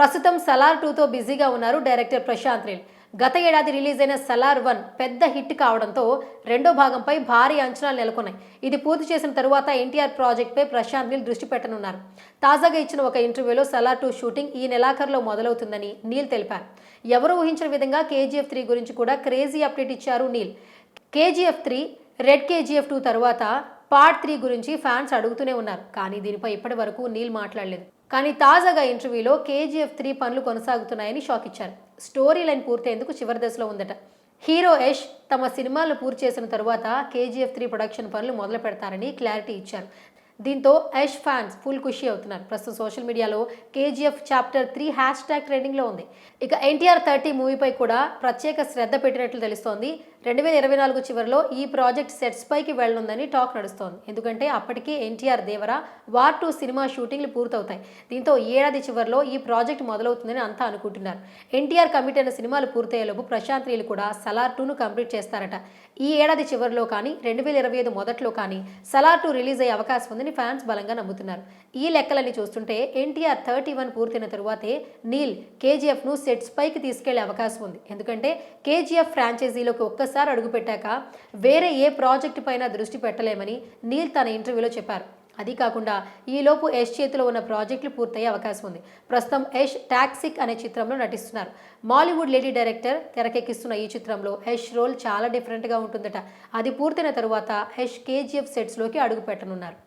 ప్రస్తుతం సలార్ టూతో బిజీగా ఉన్నారు డైరెక్టర్ ప్రశాంత్ నీల్ గత ఏడాది రిలీజ్ అయిన సలార్ వన్ పెద్ద హిట్ కావడంతో రెండో భాగంపై భారీ అంచనాలు నెలకొన్నాయి. ఇది పూర్తి చేసిన తరువాత ఎన్టీఆర్ ప్రాజెక్ట్పై ప్రశాంత్ నీల్ దృష్టి పెట్టనున్నారు. తాజాగా ఇచ్చిన ఒక ఇంటర్వ్యూలో సలార్ టూ షూటింగ్ ఈ నెలాఖరులో మొదలవుతుందని నీల్ తెలిపారు. ఎవరు ఊహించిన విధంగా కేజీఎఫ్ త్రీ గురించి కూడా క్రేజీ అప్డేట్ ఇచ్చారు Neel. KGF three red KGF two తర్వాత పార్ట్ త్రీ గురించి ఫ్యాన్స్ అడుగుతూనే ఉన్నారు కానీ దీనిపై ఇప్పటి వరకు నీల్ మాట్లాడలేదు. కానీ తాజాగా ఇంటర్వ్యూలో కేజీఎఫ్ త్రీ పనులు కొనసాగుతున్నాయని షాక్ ఇచ్చారు. స్టోరీ లైన్ పూర్తయ్యేందుకు చివరి దశలో ఉందట. హీరో యష్ తమ సినిమాలను పూర్తి చేసిన తరువాత కేజీఎఫ్ త్రీ ప్రొడక్షన్ పనులు మొదలు పెడతారని క్లారిటీ ఇచ్చారు. దీంతో యష్ ఫ్యాన్స్ ఫుల్ ఖుషి అవుతున్నారు. ప్రస్తుతం సోషల్ మీడియాలో KGF chapter three hashtag ట్రెండింగ్లో ఉంది. ఇక ఎన్టీఆర్ థర్టీ మూవీపై కూడా ప్రత్యేక శ్రద్ధ పెట్టినట్లు తెలుస్తోంది. రెండు వేల ఇరవై నాలుగు చివరిలో ఈ ప్రాజెక్ట్ సెట్స్ పైకి వెళ్ళనుందని టాక్ నడుస్తోంది. ఎందుకంటే అప్పటికే NTR Devara war two cinema షూటింగ్లు పూర్తవుతాయి. దీంతో ఈ ఏడాది చివరిలో ఈ ప్రాజెక్ట్ మొదలవుతుందని అంతా అనుకుంటున్నారు. ఎన్టీఆర్ కమిట్ అయిన సినిమాలు పూర్తయ్యేలోపు ప్రశాంత్ నీల్ కూడా సలార్ టూను కంప్లీట్ చేస్తారట. ఈ ఏడాది చివరిలో కానీ రెండు వేల ఇరవై ఐదు మొదట్లో కానీ సలార్ టూ రిలీజ్ అయ్యే అవకాశం ఉందని ఫ్యాన్స్ బలంగా నమ్ముతున్నారు. ఈ లెక్కలని చూస్తుంటే ఎన్టీఆర్ థర్టీ వన్ పూర్తయిన తరువాతే నీల్ కేజీఎఫ్ను సెట్స్ పైకి తీసుకెళ్ళే అవకాశం ఉంది. ఎందుకంటే కేజీఎఫ్ ఫ్రాంచైజీలోకి ఒక్కసారి అడుగుపెట్టాక వేరే ఏ ప్రాజెక్టు పైన దృష్టి పెట్టలేమని నీల్ తన ఇంటర్వ్యూలో చెప్పారు. అది కాకుండా ఈలోపు యష్ చేతిలో ఉన్న ప్రాజెక్టులు పూర్తయ్యే అవకాశం ఉంది. ప్రస్తుతం యష్ టాక్సిక్ అనే చిత్రంలో నటిస్తున్నారు. మాలీవుడ్ లేడీ డైరెక్టర్ తెరకెక్కిస్తున్న ఈ చిత్రంలో యష్ రోల్ చాలా డిఫరెంట్గా ఉంటుందట. అది పూర్తయిన తరువాత యష్ కేజీఎఫ్ సెట్స్లోకి అడుగు పెట్టనున్నారు